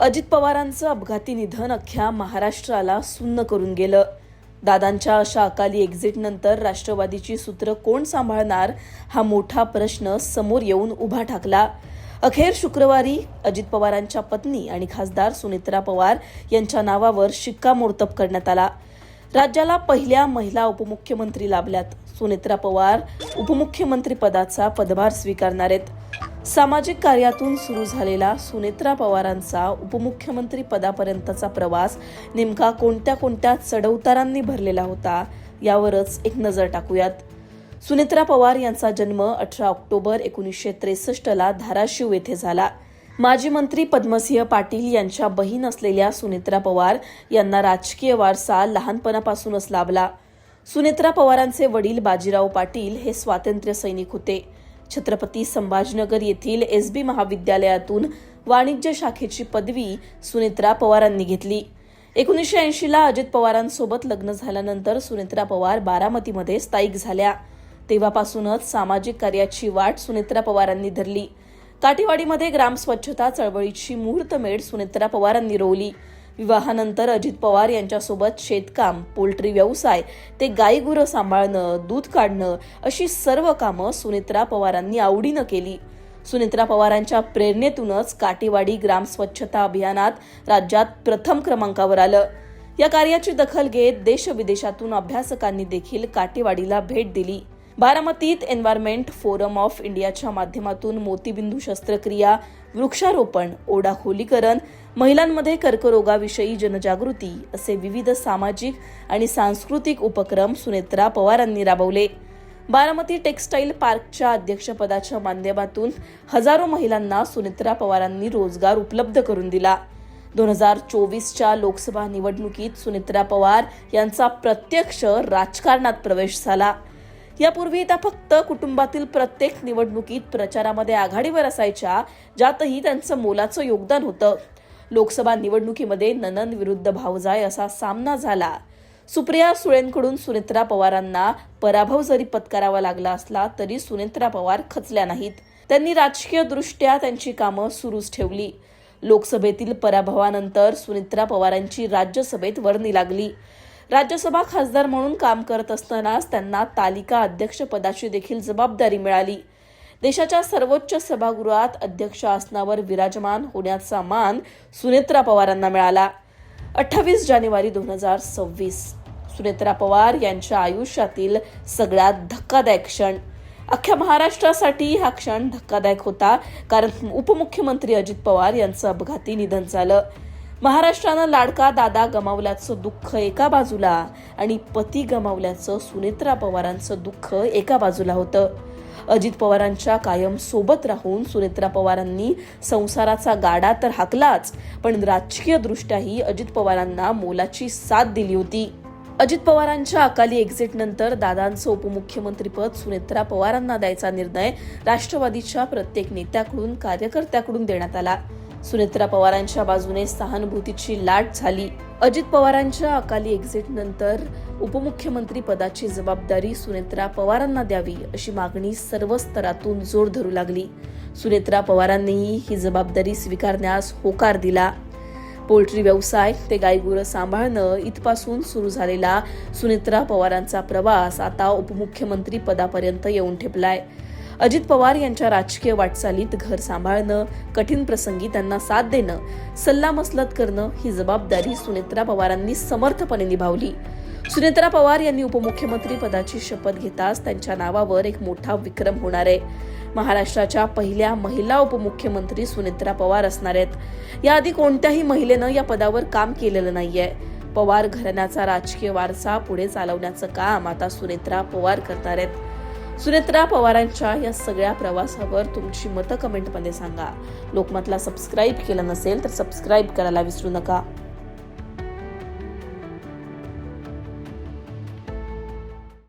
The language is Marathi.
अजित पवारांचं अपघाती निधन अख्ख्या महाराष्ट्राला सुन्न करून गेलं. दादांच्या अशा अकाली एक्झिटनंतर राष्ट्रवादीची सूत्र कोण सांभाळणार हा मोठा प्रश्न समोर येऊन उभा ठाकला. अखेर शुक्रवारी अजित पवारांच्या पत्नी आणि खासदार सुनेत्रा पवार यांच्या नावावर शिक्कामोर्तब करण्यात आला. राज्याला पहिल्या महिला उपमुख्यमंत्री लाभल्यात. सुनेत्रा पवार उपमुख्यमंत्री पदाचा पदभार स्वीकारणार आहेत. सामाजिक कार्यातून सुरू झालेला सुनेत्रा पवारांचा उपमुख्यमंत्री पदापर्यंतचा प्रवास नेमका कोणत्या कोणत्या चढउतारांनी भरलेला होता यावरच एक नजर टाकूयात. सुनेत्रा पवार यांचा जन्म अठरा ऑक्टोबर एकोणीसशे त्रेसष्टला धाराशिव येथे झाला. माजी मंत्री पद्मसिंह पाटील यांच्या बहीण असलेल्या सुनेत्रा पवार यांना राजकीय वारसा लहानपणापासूनच लाभला. सुनेत्रा पवारांचे वडील बाजीराव पाटील हे स्वातंत्र्य सैनिक होते. छत्रपती संभाजीनगर येथील एस बी महाविद्यालयातून वाणिज्य शाखेची पदवी सुनेत्रा पवारांनी घेतली. एकोणीसशे ऐंशीला अजित पवारांसोबत लग्न झाल्यानंतर सुनेत्रा पवार बारामतीमध्ये स्थायिक झाल्या. तेव्हापासूनच सामाजिक कार्याची वाट सुनेत्रा पवारांनी धरली. काटेवाडीमध्ये ग्राम स्वच्छता चळवळीची मुहूर्तमेढ सुनेत्रा पवारांनी रोवली. विवाहानंतर अजित पवार यांच्यासोबत शेतकाम पोल्ट्री व्यवसाय ते गाईगुरं सांभाळणं दूध काढणं अशी सर्व कामं सुनेत्रा पवारांनी आवडीनं केली. सुनेत्रा पवारांच्या प्रेरणेतूनच काटेवाडी ग्राम स्वच्छता अभियानात राज्यात प्रथम क्रमांकावर आलं. या कार्याची दखल घेत देशविदेशातून अभ्यासकांनी देखील काटेवाडीला भेट दिली. बारामतीत एन्व्हायरमेंट फोरम ऑफ इंडियाच्या माध्यमातून मोतीबिंदू शस्त्रक्रिया वृक्षारोपण ओढा खोलीकरण महिलांमध्ये कर्करोगाविषयी जनजागृती असे विविध सामाजिक आणि सांस्कृतिक उपक्रम सुनेत्रा पवारांनी राबवले. बारामती टेक्स्टाईल पार्कच्या अध्यक्षपदाच्या माध्यमातून हजारो महिलांना सुनेत्रा पवारांनी रोजगार उपलब्ध करून दिला. दोन हजार चोवीसच्या लोकसभा निवडणुकीत सुनेत्रा पवार यांचा प्रत्यक्ष राजकारणात प्रवेश झाला. यापूर्वी त्या फक्त कुटुंबातील प्रत्येक निवडणुकीत प्रचारामध्ये आघाडीवर असायच्या ज्यातही त्यांचं मोलाचं योगदान होतं. लोकसभा निवडणुकीमध्ये ननन विरुद्ध भावजाय असा सामना झाला. सुप्रिया सुळेंकडून सुनेत्रा पवारांना पराभव जरी पत्करावा लागला असला तरी सुनेत्रा पवार खचल्या नाहीत. त्यांनी राजकीय दृष्ट्या त्यांची कामं सुरूच ठेवली. लोकसभेतील पराभवानंतर सुनेत्रा पवारांची राज्यसभेत वर्णी लागली. राज्यसभा खासदार म्हणून काम करत असतानाच त्यांना तालिका अध्यक्षपदाची देखील जबाबदारी मिळाली. देशाच्या सर्वोच्च सभागृहात अध्यक्ष आसनावर विराजमान होण्याचा मान सुनेत्रा पवारांना मिळाला. अठ्ठावीस जानेवारी दोन हजार सव्वीस सुनेत्रा पवार यांच्या आयुष्यातील सगळ्यात धक्कादायक क्षण. अख्ख्या महाराष्ट्रासाठी हा क्षण धक्कादायक होता कारण उपमुख्यमंत्री अजित पवार यांचं अपघाती निधन झालं. महाराष्ट्रानं लाडका दादा गमावल्याचं दुःख एका बाजूला आणि पती गमावल्याचं सुनेत्रा पवारांचं दुःख एका बाजूला होतं. अजित पवारांच्या कायम सोबत राहून सुनेत्रा पवारांनी संसाराचा गाडा तर हाकलाच पण राजकीय दृष्ट्याही अजित पवारांना मोलाची साथ दिली होती. अजित पवारांच्या अकाली एक्झिट नंतर दादांचं उपमुख्यमंत्रीपद सुनेत्रा पवारांना द्यायचा निर्णय राष्ट्रवादीच्या प्रत्येक नेत्याकडून कार्यकर्त्याकडून देण्यात आला. सुनेत्रा पवारांच्या बाजूने सहानुभूतीची लाट झाली. अजित पवारांच्या अकाली एक्झिट नंतर उपमुख्यमंत्री पदाची जबाबदारी सुनेत्रा पवारांना द्यावी अशी मागणी सर्व स्तरातून जोर धरू लागली. सुनेत्रा पवारांनीही ही जबाबदारी स्वीकारण्यास होकार दिला. पोल्ट्री व्यवसाय ते गायगुरं सांभाळणं इथपासून सुरू झालेला सुनेत्रा पवारांचा प्रवास आता उपमुख्यमंत्री पदापर्यंत येऊन ठेपलाय. अजित पवार यांच्या राजकीय वाटचालीत घर सांभाळणं कठीण प्रसंगी त्यांना साथ देणं सल्लामसलत करणं ही जबाबदारी सुनेत्रा पवारांनी समर्थपणे निभावली. सुनेत्रा पवार यांनी उपमुख्यमंत्री पदाची शपथ घेताच त्यांच्या नावावर एक मोठा विक्रम होणार आहे. महाराष्ट्राच्या पहिल्या महिला उपमुख्यमंत्री सुनेत्रा पवार असणार आहेत. याआधी कोणत्याही महिलेनं या पदावर काम केलेलं नाहीये. पवार घराण्याचा राजकीय वारसा पुढे चालवण्याचं काम आता सुनेत्रा पवार करणार आहेत. सुनेत्रा पवारांच्या या सगळ्या प्रवासावर तुमची मतं कमेंटमध्ये सांगा. लोकमतला सबस्क्राईब केलं नसेल तर सबस्क्राईब करायला विसरू नका.